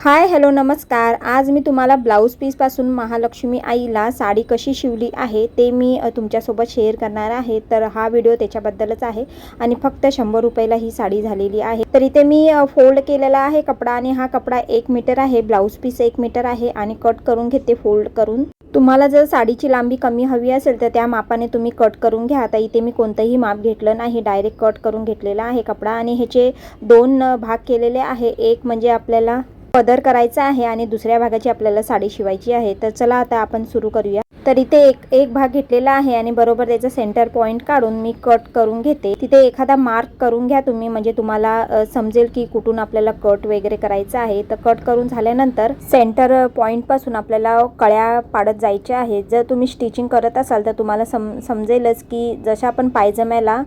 Hi hello नमस्कार. आज मी तुम्हाला ब्लाऊज पीसपासून महालक्ष्मी आईला साडी कशी शिवली आहे ते मी तुमच्यासोबत शेअर करणार आहे. तर हा व्हिडिओ त्याच्याबद्दलच आहे आणि फक्त शंभर रुपयाला ही साडी झालेली आहे. तर इथे मी फोल्ड केलेला आहे कपडा आणि हा कपडा एक मीटर आहे. ब्लाऊज पीस एक मीटर आहे आणि कट करून घेते फोल्ड करून. तुम्हाला जर साडीची लांबी कमी हवी असेल तर त्या मापाने तुम्ही कट करून घ्या. आता इथे मी कोणतंही माप घेतलं नाही. डायरेक्ट कट करून घेतलेला आहे कपडा आणि ह्याचे दोन भाग केलेले आहे. एक म्हणजे आपल्याला पदर करायचा आहे आणि दुसऱ्या भागाची आपल्याला साडी शिवायची आहे तर चला आता आपण सुरू करूया. तर इथे एक एक भाग घेतलेला आहे आणि बरोबर त्याचा सेंटर पॉईंट काढून मी कट करून घेते. तिथे एखादा मार्क करून घ्या तुम्ही म्हणजे तुम्हाला समजेल की कुठून आपल्याला कट वगैरे करायचं आहे. तर कट करून झाल्यानंतर सेंटर पॉईंटपासून आपल्याला कळ्या पाडत जायच्या आहेत. जर तुम्ही स्टिचिंग करत असाल तर तुम्हाला सम समजेलच की जशा आपण पायजम्याला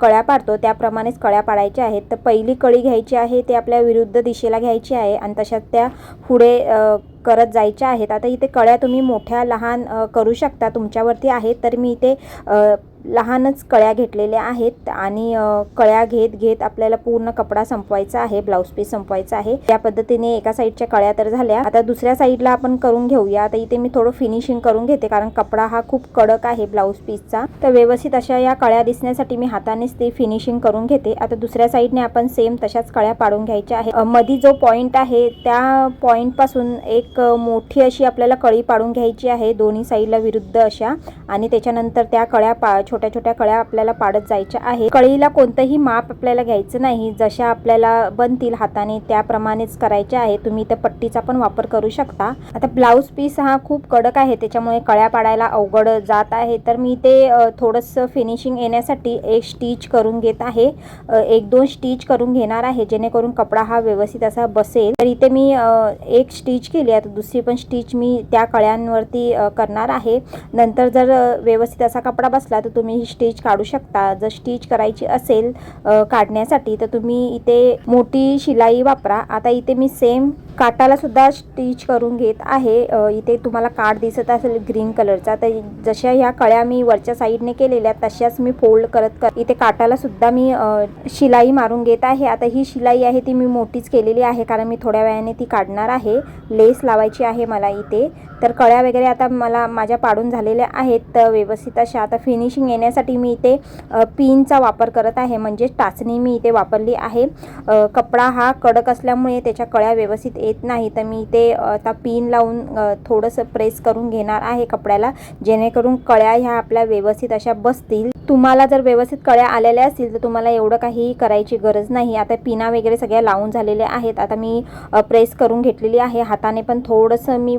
कळ्या पाडतो त्याप्रमाणेच कळ्या पाडायच्या आहेत. तर पहिली कळी घ्यायची आहे ते आपल्या विरुद्ध दिशेला घ्यायची आहे आणि तशाच त्या पुढे करत जायच्या आहेत. आता इथे कळ्या तुम्ही मोठ्या लहान करू शकता तुमच्यावरती आहेत. तर मी इथे लहानच कळ्या घेतलेल्या आहेत आणि कळ्या घेत घेत आपल्याला पूर्ण कपडा संपवायचा आहे ब्लाऊज पीस संपवायचा आहे. त्या पद्धतीने एका साईडच्या कळ्या तर झाल्या. आता दुसऱ्या साईडला आपण करून घेऊया. आता इथे मी थोडं फिनिशिंग करून घेते कारण कपडा हा खूप कडक आहे ब्लाऊज पीसचा. तर व्यवस्थित अशा या कळ्या दिसण्यासाठी मी हातानेच ते फिनिशिंग करून घेते. आता दुसऱ्या साईडने आपण सेम तशाच कळ्या पाडून घ्यायच्या आहे मधी जो पॉईंट आहे त्या पॉईंटपासून एक मोठी अशी आपल्याला कळी पाडून घ्यायची आहे. दोन्ही साईडला विरुद्ध अशा. आणि त्याच्यानंतर त्या कळ्या पा छोट्या छोट्या कळ्या आपल्याला पाडत जायच्या आहे कळीला कोणतंही माप आपल्याला घ्यायचं नाही. जशा आपल्याला बनतील हाताने त्याप्रमाणेच करायचे आहे. तुम्ही त्या पट्टीचा पण वापर करू शकता. आता ब्लाऊज पीस हा खूप कडक आहे. त्याच्यामुळे कळ्या पाडायला अवघड जात आहे. तर मी ते थोडंसं फिनिशिंग येण्यासाठी एक स्टिच करून घेत आहे. एक दोन स्टिच करून घेणार आहे. जेणेकरून कपडा हा व्यवस्थित असा बसेल. तर इथे मी एक स्टिच केली आता दुसरी पण स्टिच मी त्या कळ्यांवरती करणार आहे. नंतर जर व्यवस्थित असा कपडा बसला तर तुम्ही ही स्टिच काढू शकता. जर स्टिच करायची असेल काढण्यासाठी तर तुम्ही इथे मोठी शिलाई वापरा. आता इथे मी सेम काटाला सुद्धा स्टिच करून घेत आहे. इथे तुम्हाला काठ दिसत असेल ग्रीन कलरचा. तर जशा ह्या कळ्या मी वरच्या साईडने केलेल्या तशाच मी फोल्ड करत कर इथे काटाला सुद्धा मी शिलाई मारून घेत आहे. आता ही शिलाई आहे ती मी मोठीच केलेली आहे कारण मी थोड्या वेळाने ती काढणार आहे. लेस लावायची आहे मला इथे. तर कळ्या वगैरे आता मला माझ्या पाडून झालेल्या आहेत तर व्यवस्थित अशा आता फिनिशिंग येण्यासाठी मी इथे पिनचा वापर करत आहे. म्हणजे टाचणी मी इथे वापरली आहे. कपडा हा कडक असल्यामुळे त्याच्या कळ्या व्यवस्थित येत नाही तर मी इथे आता पिन लावून थोडंसं प्रेस करून घेणार आहे कपड्याला जेणेकरून कळ्या ह्या आपल्या व्यवस्थित अशा बसतील. तुम्हाला जर व्यवस्थित कळ्या आलेल्या असतील तर तुम्हाला एवढं काही करायची गरज नाही. आता पिना वगैरे सगळ्या लावून झालेल्या आहेत. आता मी प्रेस करून घेतलेली आहे. हाताने पण थोडंसं मी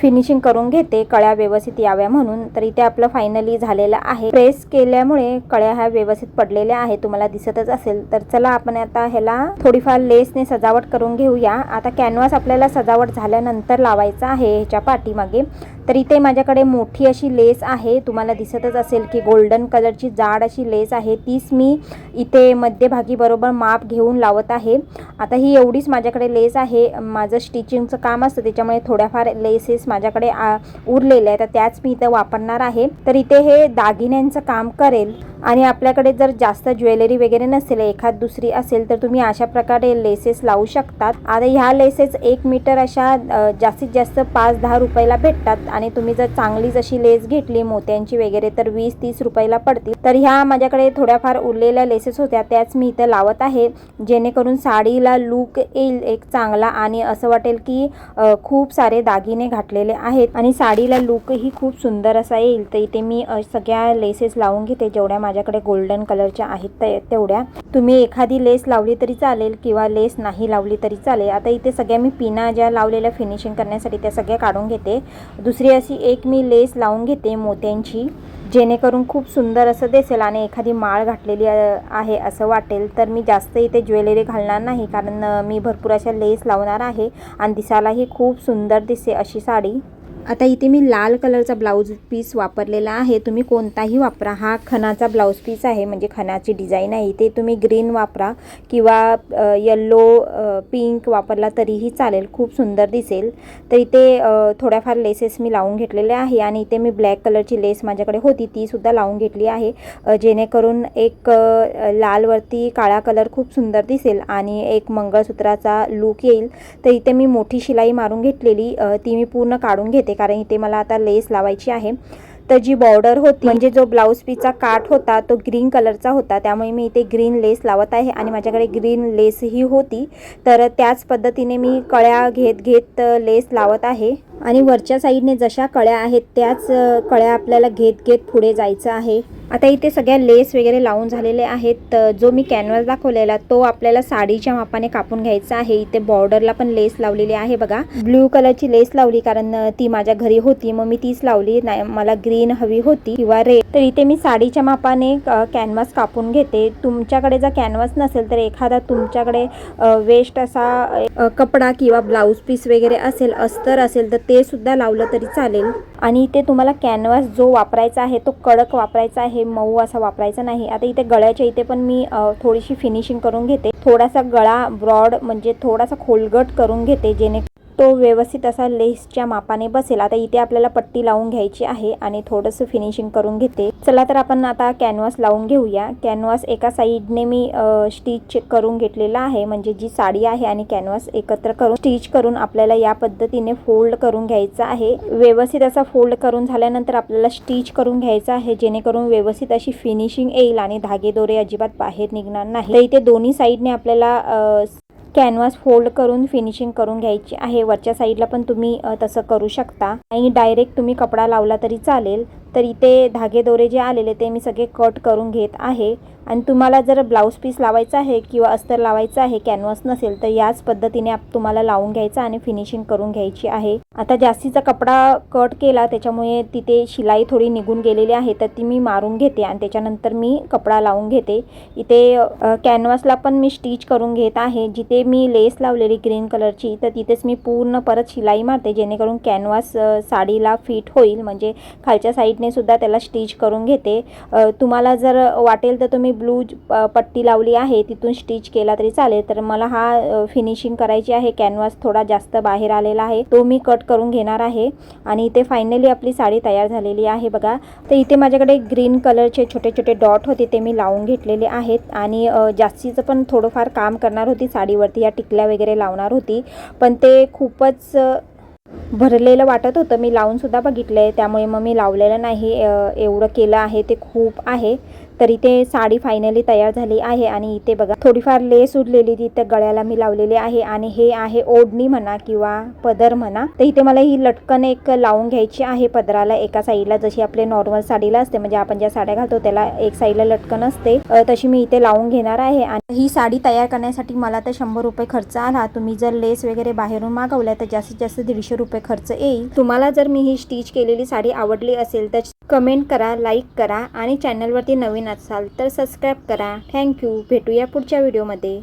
फिनिशिंग करून घेते कळ्या व्यवस्थित याव्या म्हणून. तर इथे आपलं फायनली झालेलं आहे. प्रेस केल्यामुळे कळ्या ह्या व्यवस्थित पडलेल्या आहेत. तुम्हाला दिसतच असेल. तर चला आपण आता ह्याला थोडीफार लेसने सजावट करून घेऊया. आता कॅनव्हास आपल्याला सजावट झाल्यानंतर लावायचा आहे ह्याच्या पाठीमागे. तर इथे माझ्याकडे मोठी अशी लेस आहे. तुम्हाला दिसतच असेल की गोल्डन कलरची जाड अशी लेस आहे. तीच मी इथे मध्यभागी बरोबर माप घेऊन लावत आहे. आता ही एवढीच माझ्याकडे लेस आहे. माझं स्टिचिंगचं काम असतं. त्याच्यामुळे थोड्याफार लेसेस माझ्याकडे आ- उरलेल्या आहेत. तर त्याच मी इथं वापरणार आहे. तर इथे हे दागिन्यांचं काम करेल. आणि आपल्याकडे जर जास्त ज्वेलरी वगैरे नसेल एखाद दुसरी असेल तर तुम्ही अशा प्रकारे लेसेस लावू शकतात. आता ह्या लेसेस एक मीटर अशा जास्तीत जास्त पाच दहा रुपयाला भेटतात. आणि तुम्ही जर चांगली जशी लेस घेतली मोत्यांची वगैरे तर वीस तीस रुपयाला पडतील. तर ह्या माझ्याकडे थोड्याफार उरलेल्या लेसेस होत्या. त्याच मी इथं लावत आहे. जेणेकरून साडीला लुक येईल एक चांगला आणि असं वाटेल की खूप सारे दागिने घातलेले आहेत. आणि साडीला लुकही खूप सुंदर असा येईल. तर इथे मी सगळ्या लेसेस लावून घेते. जेवढ्या माझ्या माझ्याकडे गोल्डन कलरच्या आहेत ते- तेवढ्या. तुम्ही एखादी लेस लावली तरी चालेल किंवा लेस नाही लावली तरी चालेल. आता इथे सगळ्या मी पिना ज्या लावलेल्या फिनिशिंग करण्यासाठी त्या सगळ्या काढून घेते. दुसरी अशी एक मी लेस लावून घेते मोत्यांची जेणेकरून खूप सुंदर असं दिसेल आणि एखादी माळ घातलेली आहे असं वाटेल. तर मी जास्त इथे ज्वेलरी घालणार नाही कारण मी भरपूर अशा लेस लावणार आहे आणि दिसायलाही खूप सुंदर दिसे अशी साडी. आता इथे मी लाल कलरचा ब्लाऊज पीस वापरलेला आहे. तुम्ही कोणताही वापरा. हा खणाचा ब्लाऊज पीस आहे. म्हणजे खणाची डिझाईन आहे. इथे तुम्ही ग्रीन वापरा किंवा येल्लो पिंक वापरला तरीही चालेल. खूप सुंदर दिसेल. तर इथे थोड्याफार लेसेस मी लावून घेतलेले आहे आणि इथे मी ब्लॅक कलरची लेस माझ्याकडे होती. तीसुद्धा लावून घेतली आहे. जेणेकरून एक लालवरती काळा कलर खूप सुंदर दिसेल आणि एक मंगळसूत्राचा लूक येईल. तर इथे मी मोठी शिलाई मारून घेतलेली. ती मी पूर्ण काढून घेते. कारण इथे मला आता लेस लावायची आहे. तर जी बॉर्डर होती म्हणजे जो ब्लाऊज पीसचा काठ होता तो ग्रीन कलरचा होता. त्यामुळे मी इथे ग्रीन लेस लावत आहे आणि माझ्याकडे ग्रीन लेसही होती. तर त्याच पद्धतीने मी कळ्या घेत घेत लेस लावत आहे. आणि वरच्या साईडने जशा कळ्या आहेत त्याच कळ्या आपल्याला घेत घेत पुढे जायचं आहे. आता इथे सगळ्या लेस वगैरे लावून झालेले आहेत. तर जो मी कॅनव्हास दाखवलेला तो आपल्याला साडीच्या मापाने कापून घ्यायचा आहे. इथे बॉर्डरला पण लेस लावलेली आहे बघा. ब्ल्यू कलरची लेस लावली कारण ती माझ्या घरी होती. मग मी तीच लावली. नाही मला ग्रीन हवी होती किंवा रेड तर इथे मी साडीच्या मापाने कॅनव्हास कापून घेते. तुमच्याकडे जर कॅनव्हास नसेल तर एखादा तुमच्याकडे वेस्ट असा कपडा किंवा ब्लाऊज पीस वगैरे असेल अस्तर असेल तर ते सुद्धा लावलं तरी चालेल. आणि इथे तुम्हाला कॅनव्हास जो वापरायचा आहे तो कडक वापरायचा आहे मऊ असा वापरायचा नाही. आता इथे गळ्याच्या इथे पण मी थोडीशी फिनिशिंग करून घेते. थोडासा गळा ब्रॉड म्हणजे थोडासा खोलगट करून घेते जेणे तो व्यवस्थित असा लेसच्या मापाने बसेल. आता इथे आपल्याला पट्टी लावून घ्यायची आहे आणि थोडंसं फिनिशिंग करून घेते. चला तर आपण आता कॅनव्हास लावून घेऊया. कॅनव्हास एका साईडने मी स्टिच करून घेतलेला आहे. म्हणजे जी साडी आहे आणि कॅनव्हास एकत्र करून स्टिच करून आपल्याला या पद्धतीने फोल्ड करून घ्यायचं आहे. व्यवस्थित असा फोल्ड करून झाल्यानंतर आपल्याला स्टिच करून घ्यायचं आहे. जेणेकरून व्यवस्थित अशी फिनिशिंग येईल आणि धागे दोरे अजिबात बाहेर निघणार नाही. तर इथे दोन्ही साईडने आपल्याला कॅनव्हास फोल्ड करून फिनिशिंग करून घ्यायची आहे. वरच्या साईडला पण तुम्ही तसं करू शकता. आणि डायरेक्ट तुम्ही कपडा लावला तरी चालेल. तर इथे धागे दोरे जे आलेले ते मी सगळे कट करून घेत आहे. आणि तुम्हाला जर ब्लाऊज पीस लावायचा आहे किंवा अस्तर लावायचं आहे कॅनव्हास नसेल तर याच पद्धतीने आप तुम्हाला लावून घ्यायचं आणि फिनिशिंग करून घ्यायची आहे. आता जास्तीचा कपडा कट केला त्याच्यामुळे तिथे शिलाई थोडी निघून गेलेली आहे तर ती मी मारून घेते आणि त्याच्यानंतर मी कपडा लावून घेते. इथे अ, कॅनव्हासला पण मी स्टिच करून घेत आहे. जिथे मी लेस लावलेली ग्रीन कलरची तर तिथेच मी पूर्ण परत शिलाई मारते जेणेकरून कॅनव्हास साडीला फिट होईल. म्हणजे खालच्या साईड साईडने सुद्धा त्याला स्टिच करून घेते. तुम्हाला जर वाटेल तर तुम्ही ब्लू पट्टी लावली आहे तिथून स्टिच केला तरी चालेल. तर मला हा फिनिशिंग करायची आहे. कॅनव्हास थोडा जास्त बाहेर आलेला आहे. तो मी कट करून घेणार आहे. आणि इथे फायनली आपली साडी तयार झालेली आहे बघा. तर इथे माझ्याकडे ग्रीन कलरचे छोटे छोटे डॉट होते ते मी लावून घेतलेले आहेत. आणि जास्तीचं पण थोडंफार काम करणार होती. साडीवरती या टिकल्या वगैरे लावणार होती. पण ते खूपच भरलेलं वाटत होतं. मी लावूनसुद्धा बघितलं आहे त्यामुळे मग मी लावलेलं नाही. एवढं केलं आहे ते खूप आहे. तर इथे साडी फायनली तयार झाली आहे आणि इथे बघा थोडीफार लेस उरलेली तिथे गळ्याला मी लावलेली आहे आणि हे आहे ओढणी म्हणा किंवा पदर म्हणा. तर इथे मला ही लटकन एक लावून घ्यायची आहे पदराला एका साईडला. जशी आपले नॉर्मल साडीला असते म्हणजे आपण ज्या साड्या घालतो त्याला एक साईडला लटकन असते. तशी मी इथे लावून घेणार आहे आणि ही साडी तयार करण्यासाठी मला तर शंभर रुपये खर्च आला. तुम्ही जर लेस वगैरे बाहेरून मागवल्या तर जास्तीत जास्त दीडशे रुपये खर्च येईल. तुम्हाला जर मी ही स्टिच केलेली साडी आवडली असेल तर कमेंट करा लाईक करा आणि चॅनलवरती नवीन असाल तर सबस्क्राईब करा. थँक्यू. भेटूया पुढच्या व्हिडिओमध्ये.